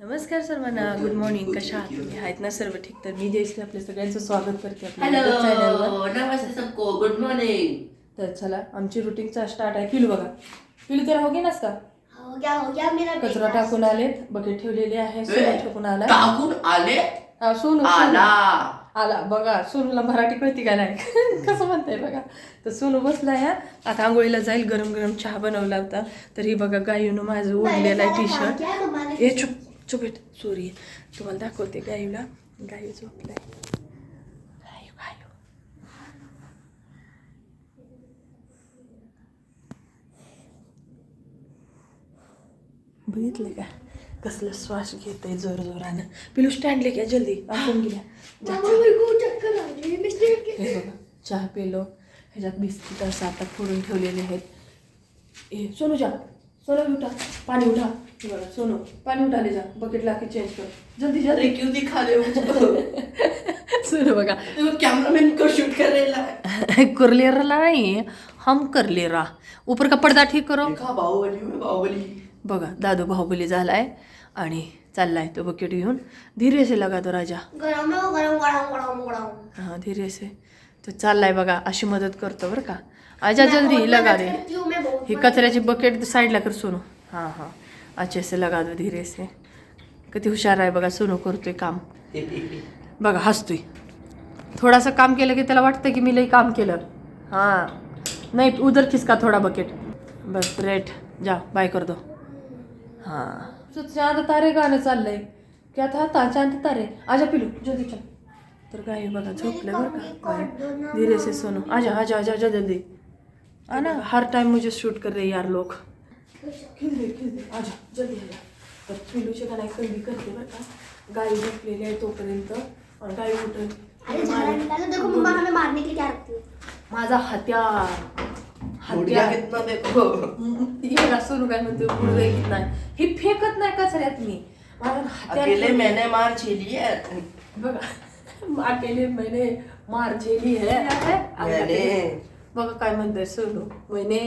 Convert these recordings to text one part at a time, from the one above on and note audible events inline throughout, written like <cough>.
नमस्कार सर्वांना good morning कशा आहात तुम्ही? आहेत ना सर्व ठीक? तर मी जयश्री आपल्या सगळ्यांचं स्वागत करते आपल्या YouTube चॅनलवर हेलो नमस्ते सबको गुड मॉर्निंग तर चला आमची रुटीनचा स्टार्ट आहे. पिलू बघा. पिलू तेरा हो नास का? हो गया हो गया मेरा कचरा. टाकून आलेत बकेट ठेवलेले आहे सोनू ठेवून आला टाकून आले सोनू. आला. आला. बघा सोनूला मराठी कळती का नाही? <laughs> कसं म्हणताय बघा. तर सोनू बसला ह्या. आता आंघोळीला जाईल गरम गरम चहा बनवला होता. तर ही बघा गायूनं माझं उडलेलं आहे टी शर्ट हे चुप चुप बेट सॉरी तुम्हाला दाखवते गायूला गायू झोपलाय गायू गायू बघितलं का? कसलं श्वास घेत आहे जोर जोरानं पिलू स्टँडले घ्या जल्दी. आपण गेल्या जा, है हे बघा चहा पिलो. ह्याच्यात बिस्किट असं आता फोडून ठेवलेले आहेत. ए सोनू जा. सोनू उठा. पाणी उठा. हे बघा सोनू पाणी उठाले जा. बकेट लाके चेंज कर. जल्दी अरे जल्दी क्यों दिखा रहे हो सोनू बघा. कैमरामैन को शूट कर रहे है कुरलेरा नहीं हम कर ले रहा ऊपर का पडदा ठीक करो? बाहुबली बाहुबली. बघा दादू बाहुबली झालाय आणि चाललाय तो बकेट घेऊन. धीरे से लगा तो राजा. गरम है हां धीरे से तो चाललाय बघा अशी मदत करतो बरं का. आजा जल्दी लगा दे हूँ कचऱ्याची बकेट साईडला कर सोनू. हां हां. अच्छे से लगा दो धीरे से किती हुशार आहे बघा सोनू करतोय काम. बघा हसतोय. थोडासा काम केलं की त्याला वाटतं की मी लई काम केलं. हां. नाही उधर खिसका थोडा बकेट बस ग्रेट जा बाय कर दो. हां. चांद तारे गाणं चाललंय. क्या था ता चांद तारे. आजा पिलू जल्दी चल. तर गाय बघा झोपलं बरं का? गाय धीरे से सोनू. आजा आजा आजा आजा जल्दी. आना हर टाइम मुझे शूट कर रहे यार लोग. खिल दे खिल दे. आजा जल्दी आजा. तर पिलूचे का नाही कंदी करते बरं का? गाय झोपलेली आहे तोपर्यंत. आणि गाय उठून अरे झाड़ा निकालो देखो मम्मा हमें मारने के लिए क्या रखती है? माझा हत्यार. देखो एवढा <laughs> सोनू काय म्हणतो गुडवे घेत नाही. ही फेकत नाही कचऱ्यात मी माझा हत्यार अकेले ठेवलं. मैंने मार झेली है. बघा <laughs> अकेले मैंने मार झेली है. मैंने. बघा काय म्हणतोय सोनू. मैंने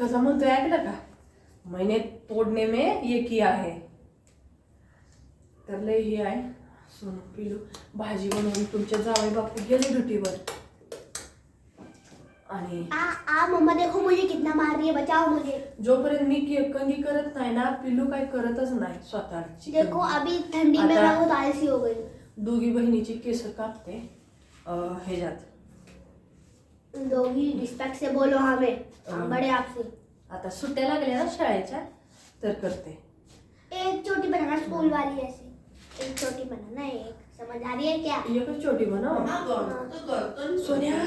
कसा म्हणतोय ऐकलं का? मैंने तोडणे में ये किया है. तर लय हे आहे. सोनू पिलू भाजी बनवून तुमच्या जावई बापू गेले ड्युटीवर. आणि आ आ मम्मा देखो मुझे कितना मार रही है बचाओ मुझे। जोपर्यंत मी के- कंदी करत नाही ना पिल्लू काय करतच नाही स्वतःची देखो अभी ठंडी में बहुत आलसी हो गई। दोघी बहिणीची केस कापते. ह्याच्यात दोगी रिस्पेक्ट से बोलो हमें बड़े आपसे। आता सुट्ट्या लागल्या ना शाळेच्या तर करते. एक चोटी बनाना स्कूल वाली ऐसे। एक चोटी बनाना एक। समझ आ रही है क्या? एकच छोटी बनव सोनिया। सोनिया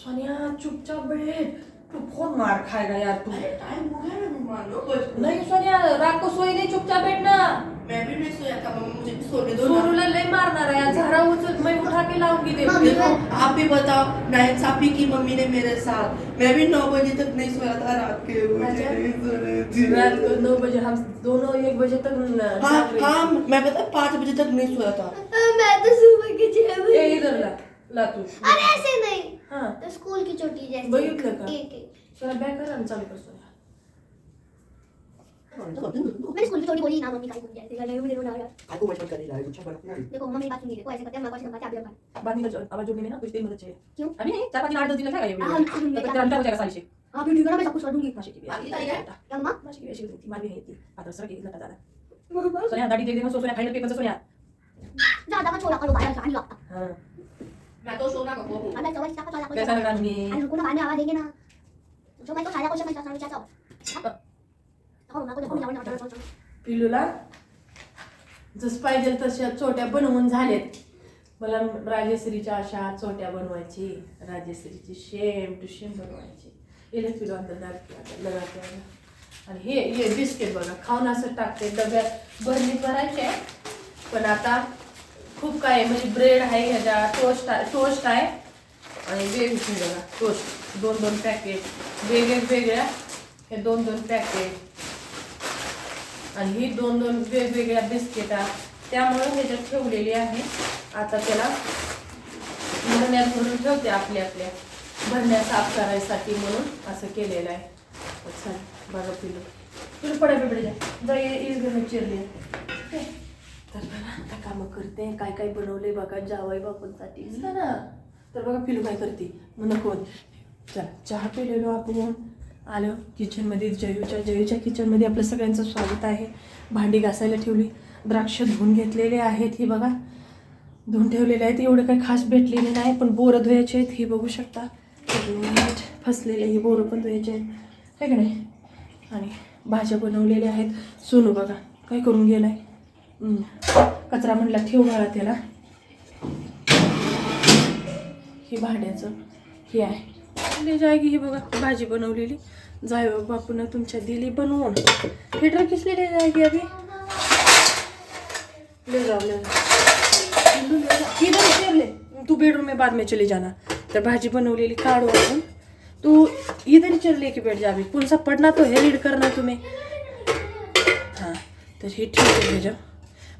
सोनिया चुपचाप बैठ। तू फ़ोन मार खाएगा यार तू। टाइम हो गया ना मानो बस नहीं सोनिया रात को सोई नहीं चुपचाप बैठना। मैं भी नहीं सोया था मम्मी मुझे भी सोने दो सोनूला लय मारणार आहे झाडा उचल मैं उठा के लाऊँगी दे मम्मी, देखो आप भी बताओ नाइंसाफी की मम्मी ने मेरे साथ। मैं भी नौ बजे तक नहीं सोया था रात के मुझे। रात को नौ बजे हम दोनों एक बजे तक हाँ हाँ मैं पता पाँच बजे तक नहीं सोया था। मैं तो सुबह के छह बजे इधर ला ला तू अरे ऐसे नहीं. हाँ. तो स्कूल की चोटी जैसे बघितलं का? एक एक. सोना बॅग कर आणि चालू कर सोनिया मैंने स्कूल की चोटी बोली ना मम्मी का बोल जाए लगे मुझे रोना आ रहा आपको मत कर रहा है कुछ बड़ा नहीं. देखो मम्मी बात सुनिए देखो ऐसे करते हैं हमारे पास आप लोग बाद में जो- आवाज जोड़ने में ना? कुछ देर मदद चाहिए क्यों? अभी नहीं. चार पाँच दिन आठ दस दिन लगेगा ये हाँ, तब तक अंतर हो जाएगा सारी से आप वीडियो करो मैं सब कुछ कर दूंगी माशी की भी बाकी ऐसी काय? बेटा. क्या मम्मा माशी की भी ऐसी होती. मार भी नहीं थी आता सर के लटा झाला. सोनिया दाढी देख दे सोनिया फाइनल पेपर सोनिया. ज्यादा मत छोड़ा करो बाहर जाने लगता हाँ. मैं तो सोना का बोलूं अब मैं चौबीस का चला कैसा लगा अरे तुम्हें रुको ना बाद में आवा देंगे ना जो मैं तो सारा क्वेश्चन मैं चाहता चाहता हूं ना को देखो जाओ ना चलो पिलूला जस पाहिजे तशा चोट्या बनवून झालेत मला राजेश्रीच्या अशा चोट्या बनवायची राजेश्रीची शेम टू शेम बनवायची. येले पिलू अंदर लगाते. आणि हे हे बिस्किट बघा खाऊन असं टाकते डब्यात भरणी भरायचे पण आता खूप काय आहे म्हणजे ब्रेड आहे ह्याच्या टोस्ट आहे टोस्ट आहे. आणि वेगवेगळी बघा टोस्ट दोन दोन पॅकेट वेगवेगळ्या हे दोन दोन पॅकेट आणि ही दोन दोन वेगवेगळ्या बिस्किटा त्यामुळे ह्याच्यात ठेवलेली आहे. आता त्याला भरण्यात भरून ठेवते आपल्या आपल्या भरण्या साफ करायसाठी म्हणून असं केलेलं आहे. चल बघा पिलो. तुला पडा पिपडे जा ये इज गण चिरली. तर आता कामं करते काय काय बनवले बघा जावाई बापूंसाठी. ना. तर बघा पिलू काय करते? मग नको चल चहा पिलेलो आपण. आलो. किचनमध्ये जयूच्या जयूच्या किचनमध्ये आपलं सगळ्यांचं स्वागत आहे. भांडी घासायला ठेवली. द्राक्ष धुवून घेतलेले आहेत. ही बघा. धुवून ठेवलेले आहेत. एवढं काही खास भेटलेले नाही पण बोरं धुवायचे आहेत. ही बघू शकता. फसलेले ही बोरं पण धुवायचे आहेत. है का नाही? आणि भाज्या बनवलेल्या आहेत. सोनू बघा काय करून गेलाय? हम्म. कचरा म्हणला ठेव बाळा त्याला. हे भाड्याचं हे आहे. ले जायगी ही बघा भाजी बनवलेली. जाय बापून तुमच्या दिली बनवून. हिटर किसली ले जायगी अभी? ले जाओ ले जाओ इधर इधर तू बेडरूम में बाद में चली जाना तर भाजी बनवलेली काढू आपण. तू इधर ही की बेड जावी जा पडणार तो हे रीड करणार तुम्ही. हां तर हे ठीक आहे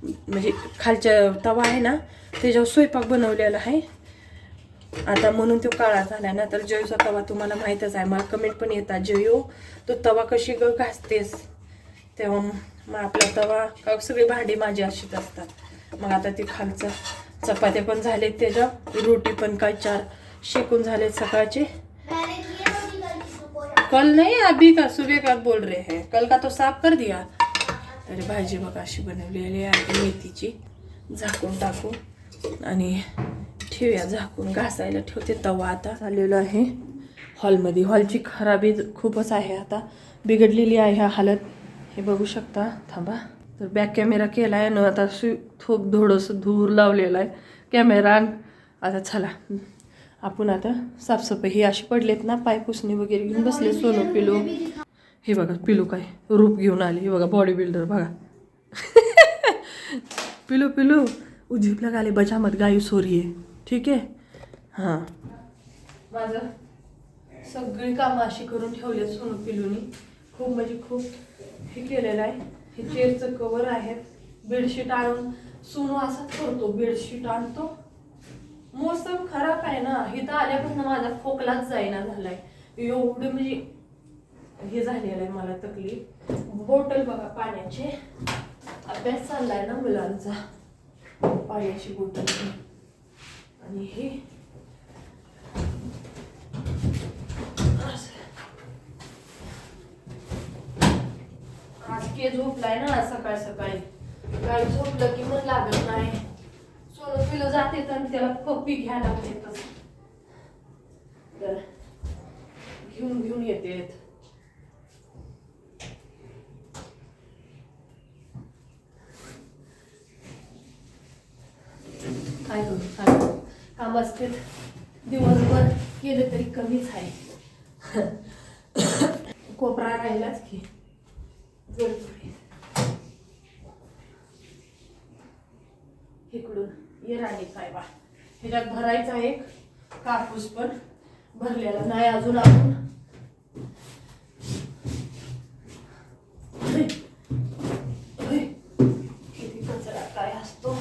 म्हणजे खालच्या तवा आहे ना त्याच्यावर स्वयंपाक बनवलेला आहे. आता म्हणून तो काळा झाला ना तर जयूचा तवा तुम्हाला माहीतच आहे. मला कमेंट पण येतात जयू तो तवा कशी ग घासतेस? तेव्हा मग आपला तवा का सगळी भांडी माझी अशीच असतात. मग आता ती खालचं चपात्या पण झालेत त्याच्या रोटी पण काय चार शेकून झालेत सकाळचे. कल नहीं अभी का सुबह का बोल रहे हैं? कल का तो साफ कर दिया. तर भाजी बघा अशी बनवलेली आहे मेथीची. झाकून टाकून आणि ठेवूया. झाकून घासायला ठेवते तवा आता. आलेलो आहे. हॉलमध्ये. हॉलची खराबी खूपच आहे आता. बिघडलेली आहे हा हालत. हे बघू शकता. थांबा. तर बॅक कॅमेरा केला आहे ना आता सु खूप थोडंसं धूर लावलेला आहे. कॅमेरा आता चला. आपण आता साफसफाई ही अशी पडलेत ना पाय पुसणी वगैरे घेऊन बसले सोनं पिलो. हे बघा पिलू काय रूप घेऊन आले. हे बघा बॉडी बिल्डर बघा. <laughs> पिलू पिलू उजीपला गाले बजामत गायू सोरी आहे ठीक आहे? हां. माझं सगळी कामं अशी करून ठेवली आहेत सोनू पिलूनी. खूप म्हणजे खूप हे केलेलं आहे. हे चेअरचं कवर आहेत. बेडशीट आणून सोनू असाच करतो. बेडशीट आणतो. मोसम खराब आहे ना. इथं आल्यापासून माझा खोकलाच जाईना झालाय. एवढं म्हणजे हे झालेलं आहे मला तकलीफ. बॉटल बघा पाण्याचे. अभ्यास चाललाय ना मुलांचा. पाण्याची बॉटल आणि हे. असं. आज के झोपलाय ना सकाळ सकाळी. काल झोपलं की मन लागत नाही. सोनं पिलं जाते तर त्याला पप्पी घ्यायला लागते तसं. तर घेऊन घेऊन येते काय करू सांग काम असते दिवसभर केलं तरी कमीच आहे. कोपरा राहिलाच की. जर इकडून ये राणी साहेबा. ह्याच्यात भरायचा एक कापूस पण. भरलेला नाही अजून आपण अरे, अरे, किती कचरा काय असतो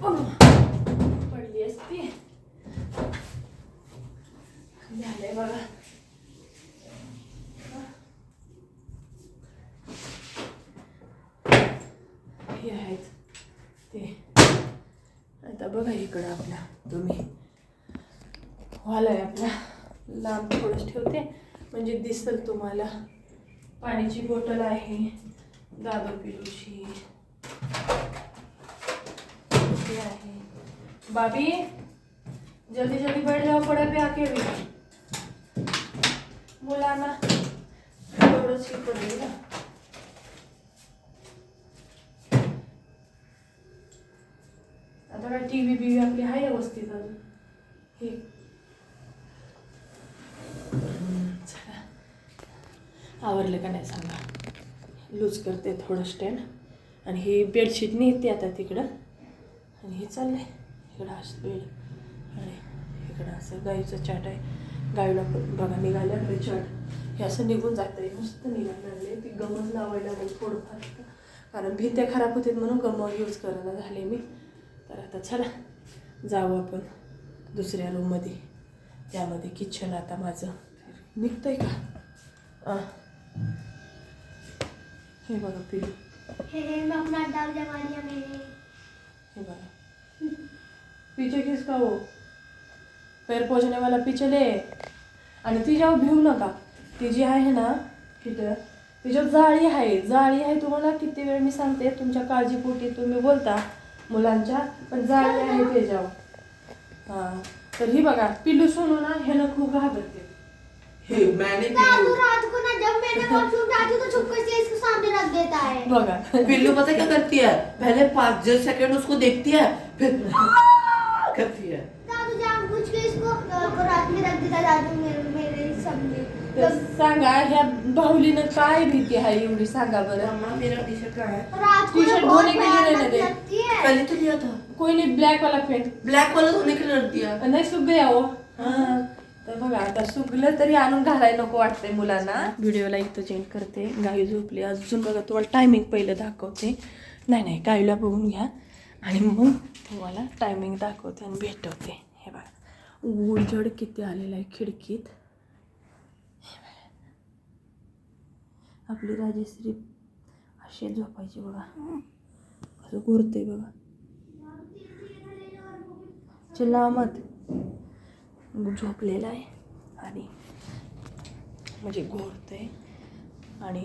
अह, पडली असती झालंय बघा हे आहेत ते आता बघा इकडं आपला तुम्ही. हॉल आहे आपला लांब थोडंच ठेवते. म्हणजे दिसल तुम्हाला. पाण्याची बॉटल आहे. दादो पिलूची हे आहे. बाबी जल्दी जल्दी बैठ जाओ पडा पे आके मुलांना. थोडंच हे पडेल ना आता काय टी व्ही बी व्ही आपली आहे व्यवस्थित अजून. हे. चला. आवरलं का नाही सांगा. लूज करते थोडं स्टँड. आणि ही बेडशीट नेते आता तिकडं. आणि हे चाललंय. इकडं असं बेड. आणि इकडं असं गाईचं चाट आहे. गाईला पण बघा निघाल्या आपले चाट हे असं निघून जातं आहे मस्त निघायला लागले ती गमच लावायला लागेल थोडंफार. कारण भिंत्या खराब होते म्हणून गम यूज करायला झाले मी. तर आता चला जाऊ आपण दुसऱ्या रूममध्ये त्यामध्ये किचन आता माझं. निघतंय का. हे बघा पिलू हे बघा. पीछे किसका हो? पैर पोचणे वाला पीछे ले. आणि तिच्यावर भिवू नका ती जी आहे ना तिथं तिच्यावर जाळी आहे जाळी आहे तुम्हाला किती वेळ मी सांगते तुमच्या काळजीपोटी तुम्ही बोलता. मुलांच्या पण जाळी आहे त्याच्यावर हाँ. तर ही बघा पिल्लू सोनू ना ह्यानं खूप घाबरते. हे मैंने पिल्लू ना जब मैंने <laughs> वॉशरूम उठाती तो छुपके से इसको सामने रख देता है। बघा. पिल्लू पता क्या करती है? पहले पाँच दस सेकंड उसको देखती है फिर <laughs> करती है। दादू के इसको रात में रख देता दादू तर सांगा ह्या बाहुलीनं काय भीती आहे एवढी? सांगा बरं. मम्मा मेरा टी शर्ट कहाँ है? रात को टी-शर्ट तो बहुत धोने के लिए रहने भयानक दे। लगती है। कल ही तो लिया था। कोई नाही ब्लॅक वाला पेंट ब्लैक वाला धोने के लिए रख दिया नाही सुगले हो। तर बघा आता सुगलं तरी आणून घालायला नको वाटतंय मुलांना. व्हिडिओला इथं चेंज करते. गाई झोपली. अजून बघा तुम्हाला टायमिंग पहिलं दाखवते. नाही नाही गाईला बघून घ्या. आणि मग तुम्हाला टायमिंग दाखवते आणि भेटवते. हे बघा. उडझड किती आलेलं आहे खिडकीत हे बघा. आपली राजेश्री अशी झोपायची बघा. असं घुरते बघा. चिल्लामत झोपलेला आहे. आणि म्हणजे घोरते आणि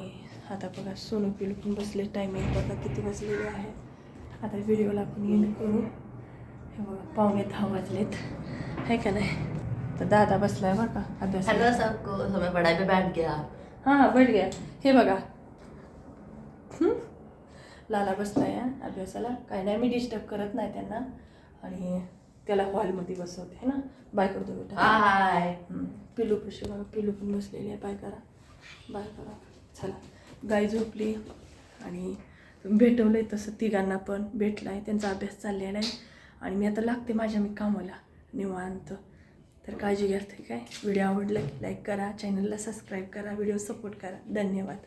आता बघा सोनू पिलू पण बसले टायमिंग बघा किती बसलेले आहे. आता व्हिडिओला आपण एंड करू. हे बघा पाहुणे दहा वाजलेत. है का नाही? तर दादा बसलाय बघा अभ्यास हेलो सबको समय पढ़ाई पे बैठ गया हां हां बैठ गया. हे बघा. हं? लाला बसलाय अभ्यासाला. काय नाही मी डिस्टर्ब करत नाही त्यांना. आणि त्याला हॉलमध्ये बसवते है ना? बाय करतो बेटा. हाय. पिलू पशी बघा पिलू पण बसलेली आहे. बाय करा. बाय करा. चला. गाय झोपली आणि भेटवलं आहे तसं तिघांना पण. भेटलं आहे त्यांचा अभ्यास चाललेला आहे. आणि मी आता लागते माझ्या मी कामाला. निवांत. तर काळजी घ्या ठीक आहे? व्हिडिओ आवडला की लाईक करा चॅनलला सबस्क्राईब करा व्हिडिओ सपोर्ट करा. धन्यवाद.